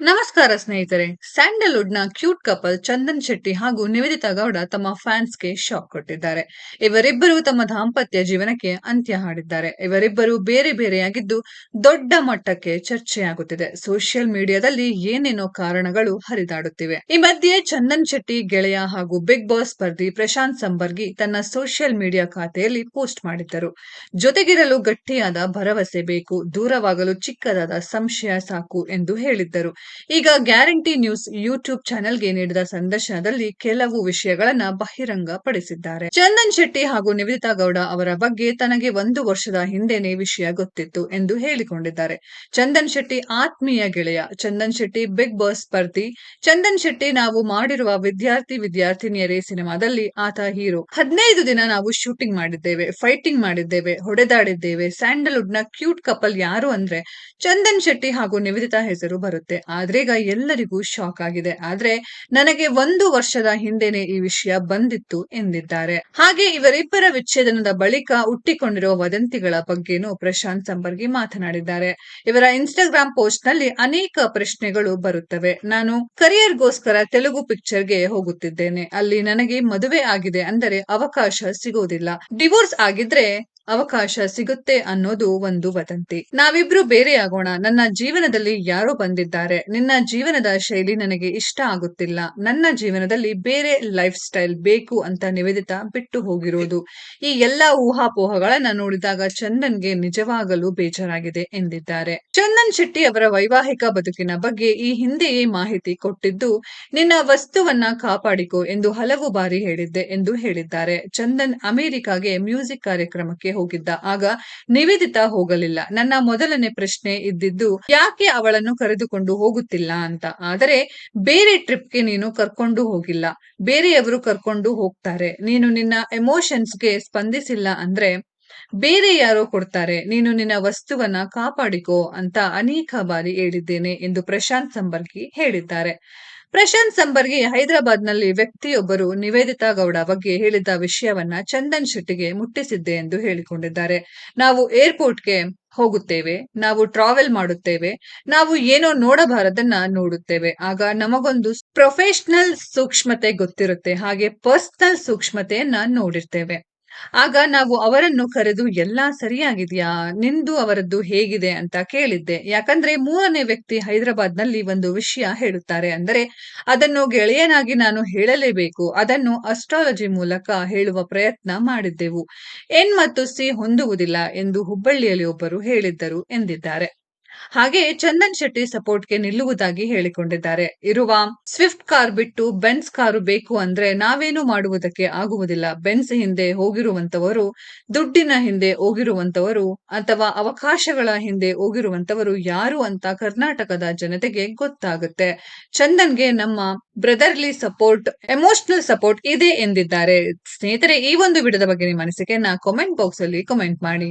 ನಮಸ್ಕಾರ ಸ್ನೇಹಿತರೆ ಸ್ಯಾಂಡಲ್ವುಡ್ನ ಕ್ಯೂಟ್ ಕಪಲ್ ಚಂದನ್ ಶೆಟ್ಟಿ ಹಾಗೂ ನಿವೇದಿತಾ ಗೌಡ ತಮ್ಮ ಫ್ಯಾನ್ಸ್ಗೆ ಶಾಕ್ ಕೊಟ್ಟಿದ್ದಾರೆ. ಇವರಿಬ್ಬರು ತಮ್ಮ ದಾಂಪತ್ಯ ಜೀವನಕ್ಕೆ ಅಂತ್ಯ ಹಾಡಿದ್ದಾರೆ. ಇವರಿಬ್ಬರು ಬೇರೆ ಬೇರೆಯಾಗಿದ್ದು ದೊಡ್ಡ ಮಟ್ಟಕ್ಕೆ ಚರ್ಚೆಯಾಗುತ್ತಿದೆ. ಸೋಷಿಯಲ್ ಮೀಡಿಯಾದಲ್ಲಿ ಏನೇನೋ ಕಾರಣಗಳು ಹರಿದಾಡುತ್ತಿವೆ. ಈ ಮಧ್ಯೆ ಚಂದನ್ ಶೆಟ್ಟಿ, ಗೆಳೆಯ ಹಾಗೂ ಬಿಗ್ ಬಾಸ್ ಸ್ಪರ್ಧಿ ಪ್ರಶಾಂತ್ ಸಂಬರ್ಗಿ ತನ್ನ ಸೋಷಿಯಲ್ ಮೀಡಿಯಾ ಖಾತೆಯಲ್ಲಿ ಪೋಸ್ಟ್ ಮಾಡಿದ್ದರು. ಜೊತೆಗಿರಲು ಗಟ್ಟಿಯಾದ ಭರವಸೆ ಬೇಕು, ದೂರವಾಗಲು ಚಿಕ್ಕದಾದ ಸಂಶಯ ಸಾಕು ಎಂದು ಹೇಳಿದ್ದರು. ಈಗ ಗ್ಯಾರಂಟಿ ನ್ಯೂಸ್ ಯೂಟ್ಯೂಬ್ ಚಾನೆಲ್ಗೆ ನೀಡಿದ ಸಂದರ್ಶನದಲ್ಲಿ ಕೆಲವು ವಿಷಯಗಳನ್ನ ಬಹಿರಂಗ ಪಡಿಸಿದ್ದಾರೆ ಚಂದನ್ ಶೆಟ್ಟಿ ಹಾಗೂ ನಿವೇದಿತಾ ಗೌಡ ಅವರ ಬಗ್ಗೆ ತನಗೆ ಒಂದು ವರ್ಷದ ಹಿಂದೆನೆ ವಿಷಯ ಗೊತ್ತಿತ್ತು ಎಂದು ಹೇಳಿಕೊಂಡಿದ್ದಾರೆ. ಚಂದನ್ ಶೆಟ್ಟಿ ಆತ್ಮೀಯ ಗೆಳೆಯ, ಚಂದನ್ ಶೆಟ್ಟಿ ಬಿಗ್ ಬಾಸ್ ಸ್ಪರ್ಧಿ. ಚಂದನ್ ಶೆಟ್ಟಿ ನಾವು ಮಾಡಿರುವ ವಿದ್ಯಾರ್ಥಿ ವಿದ್ಯಾರ್ಥಿನಿಯರೇ ಸಿನಿಮಾದಲ್ಲಿ ಆತ ಹೀರೋ. ಹದಿನೈದು ದಿನ ನಾವು ಶೂಟಿಂಗ್ ಮಾಡಿದ್ದೇವೆ, ಫೈಟಿಂಗ್ ಮಾಡಿದ್ದೇವೆ, ಹೊಡೆದಾಡಿದ್ದೇವೆ. ಸ್ಯಾಂಡಲ್ವುಡ್ನ ಕ್ಯೂಟ್ ಕಪಲ್ ಯಾರು ಅಂದ್ರೆ ಚಂದನ್ ಶೆಟ್ಟಿ ಹಾಗೂ ನಿವೇದಿತಾ ಹೆಸರು ಬರುತ್ತೆ. ಆದ್ರೀಗ ಎಲ್ಲರಿಗೂ ಶಾಕ್ ಆಗಿದೆ. ಆದ್ರೆ ನನಗೆ ಒಂದು ವರ್ಷದ ಹಿಂದೆನೆ ಈ ವಿಷಯ ಬಂದಿತ್ತು ಎಂದಿದ್ದಾರೆ. ಹಾಗೆ ಇವರಿಬ್ಬರ ವಿಚ್ಛೇದನದ ಬಳಿಕ ಹುಟ್ಟಿಕೊಂಡಿರುವ ವದಂತಿಗಳ ಬಗ್ಗೆನೂ ಪ್ರಶಾಂತ್ ಸಂಬರ್ಗಿ ಮಾತನಾಡಿದ್ದಾರೆ. ಇವರ ಇನ್ಸ್ಟಾಗ್ರಾಮ್ ಪೋಸ್ಟ್ನಲ್ಲಿ ಅನೇಕ ಪ್ರಶ್ನೆಗಳು ಬರುತ್ತವೆ. ನಾನು ಕರಿಯರ್ಗೋಸ್ಕರ ತೆಲುಗು ಪಿಕ್ಚರ್ಗೆ ಹೋಗುತ್ತಿದ್ದೇನೆ. ಅಲ್ಲಿ ನನಗೆ ಮದುವೆ ಆಗಿದೆ ಅಂದರೆ ಅವಕಾಶ ಸಿಗೋದಿಲ್ಲ. ಡಿವೋರ್ಸ್ ಆಗಿದ್ರೆ ಅವಕಾಶ ಸಿಗುತ್ತೆ ಅನ್ನೋದು ಒಂದು ವದಂತಿ. ನಾವಿಬ್ರು ಬೇರೆಯಾಗೋಣ ನನ್ನ ಜೀವನದಲ್ಲಿ ಯಾರೋ ಬಂದಿದ್ದಾರೆ. ನಿನ್ನ ಜೀವನದ ಶೈಲಿ ನನಗೆ ಇಷ್ಟ ಆಗುತ್ತಿಲ್ಲ. ನನ್ನ ಜೀವನದಲ್ಲಿ ಬೇರೆ ಲೈಫ್ ಸ್ಟೈಲ್ ಬೇಕು ಅಂತ ನಿವೇದಿತ ಬಿಟ್ಟು ಹೋಗಿರೋದು. ಈ ಎಲ್ಲಾ ಊಹಾಪೋಹಗಳನ್ನ ನೋಡಿದಾಗ ಚಂದನ್ಗೆ ನಿಜವಾಗಲು ಬೇಜಾರಾಗಿದೆ ಎಂದಿದ್ದಾರೆ. ಚಂದನ್ ಶೆಟ್ಟಿ ಅವರ ವೈವಾಹಿಕ ಬದುಕಿನ ಬಗ್ಗೆ ಈ ಹಿಂದೆಯೇ ಮಾಹಿತಿ ಕೊಟ್ಟಿದ್ದು, ನಿನ್ನ ವಸ್ತುವನ್ನ ಕಾಪಾಡಿಕೊ ಎಂದು ಹಲವು ಬಾರಿ ಹೇಳಿದ್ದೆ ಎಂದು ಹೇಳಿದ್ದಾರೆ. ಚಂದನ್ ಅಮೆರಿಕಾಗೆ ಮ್ಯೂಸಿಕ್ ಕಾರ್ಯಕ್ರಮಕ್ಕೆ ಹೋಗಿದ್ದ. ಆಗ ನಿವೇದಿತ ಹೋಗಲಿಲ್ಲ. ನನ್ನ ಮೊದಲನೇ ಪ್ರಶ್ನೆ ಇದ್ದಿದ್ದು, ಯಾಕೆ ಅವಳನ್ನು ಕರೆದುಕೊಂಡು ಹೋಗುತ್ತಿಲ್ಲ ಅಂತ. ಆದರೆ ಬೇರೆ ಟ್ರಿಪ್ಗೆ ನೀನು ಕರ್ಕೊಂಡು ಹೋಗಿಲ್ಲ. ಬೇರೆಯವರು ಕರ್ಕೊಂಡು ಹೋಗ್ತಾರೆ. ನೀನು ನಿನ್ನ ಎಮೋಷನ್ಸ್ಗೆ ಸ್ಪಂದಿಸಿಲ್ಲ ಅಂದ್ರೆ ಬೇರೆ ಯಾರೋ ಕೊಡ್ತಾರೆ, ನೀನು ನಿನ್ನ ವಸ್ತುವನ್ನ ಕಾಪಾಡಿಕೋ ಅಂತ ಅನೇಕ ಬಾರಿ ಹೇಳಿದ್ದೇನೆ ಎಂದು ಪ್ರಶಾಂತ್ ಸಂಬರ್ಗಿ ಹೇಳಿದ್ದಾರೆ. ಪ್ರಶಾಂತ್ ಸಂಬರ್ಗಿ ಹೈದರಾಬಾದ್ನಲ್ಲಿ ವ್ಯಕ್ತಿಯೊಬ್ಬರು ನಿವೇದಿತಾ ಗೌಡ ಬಗ್ಗೆ ಹೇಳಿದ ವಿಷಯವನ್ನ ಚಂದನ್ ಶೆಟ್ಟಿಗೆ ಮುಟ್ಟಿಸಿದ್ದೆ ಎಂದು ಹೇಳಿಕೊಂಡಿದ್ದಾರೆ. ನಾವು ಏರ್ಪೋರ್ಟ್ಗೆ ಹೋಗುತ್ತೇವೆ, ನಾವು ಟ್ರಾವೆಲ್ ಮಾಡುತ್ತೇವೆ, ನಾವು ಏನೋ ನೋಡಬಾರದನ್ನ ನೋಡುತ್ತೇವೆ. ಆಗ ನಮಗೊಂದು ಪ್ರೊಫೆಷನಲ್ ಸೂಕ್ಷ್ಮತೆ ಗೊತ್ತಿರುತ್ತೆ, ಹಾಗೆ ಪರ್ಸನಲ್ ಸೂಕ್ಷ್ಮತೆಯನ್ನ ನೋಡಿರ್ತೇವೆ. ಆಗ ನಾವು ಅವರನ್ನು ಕರೆದು, ಎಲ್ಲಾ ಸರಿಯಾಗಿದೆಯಾ? ನಿಂದು ಅವರದ್ದು ಹೇಗಿದೆ? ಅಂತ ಕೇಳಿದ್ದೆ. ಯಾಕಂದ್ರೆ ಮೂರನೇ ವ್ಯಕ್ತಿ ಹೈದರಾಬಾದ್ನಲ್ಲಿ ಒಂದು ವಿಷಯ ಹೇಳುತ್ತಾರೆ ಅಂದರೆ, ಅದನ್ನು ಗೆಳೆಯನಾಗಿ ನಾನು ಹೇಳಲೇಬೇಕು. ಅದನ್ನು ಅಸ್ಟ್ರಾಲಜಿ ಮೂಲಕ ಹೇಳುವ ಪ್ರಯತ್ನ ಮಾಡಿದ್ದೆವು. ಎನ್ ಮತ್ತು ಸಿ ಹೊಂದುವುದಿಲ್ಲ ಎಂದು ಹುಬ್ಬಳ್ಳಿಯಲ್ಲಿ ಒಬ್ಬರು ಹೇಳಿದ್ದರು ಎಂದಿದ್ದಾರೆ. ಹಾಗೆ ಚಂದನ್ ಶೆಟ್ಟಿ ಸಪೋರ್ಟ್ಗೆ ನಿಲ್ಲುವುದಾಗಿ ಹೇಳಿಕೊಂಡಿದ್ದಾರೆ. ಇರುವ ಸ್ವಿಫ್ಟ್ ಕಾರ್ ಬಿಟ್ಟು ಬೆನ್ಸ್ ಕಾರು ಬೇಕು ಅಂದ್ರೆ ನಾವೇನು ಮಾಡುವುದಕ್ಕೆ ಆಗುವುದಿಲ್ಲ. ಬೆನ್ಸ್ ಹಿಂದೆ ಹೋಗಿರುವಂತವರು ದುಡ್ಡಿನ ಹಿಂದೆ ಹೋಗಿರುವಂತವರು ಅಥವಾ ಅವಕಾಶಗಳ ಹಿಂದೆ ಹೋಗಿರುವಂತವರು ಯಾರು ಅಂತ ಕರ್ನಾಟಕದ ಜನತೆಗೆ ಗೊತ್ತಾಗುತ್ತೆ. ಚಂದನ್ಗೆ ನಮ್ಮ ಬ್ರದರ್ಲಿ ಸಪೋರ್ಟ್, ಎಮೋಷನಲ್ ಸಪೋರ್ಟ್ ಇದೆ ಎಂದಿದ್ದಾರೆ. ಸ್ನೇಹಿತರೆ, ಈ ಒಂದು ವಿಡಿಯೋದ ಬಗ್ಗೆ ನಿಮ್ಮ ಅನಿಸಿಕೆಯನ್ನ ಕಾಮೆಂಟ್ ಬಾಕ್ಸ್ ಅಲ್ಲಿ ಕಮೆಂಟ್ ಮಾಡಿ.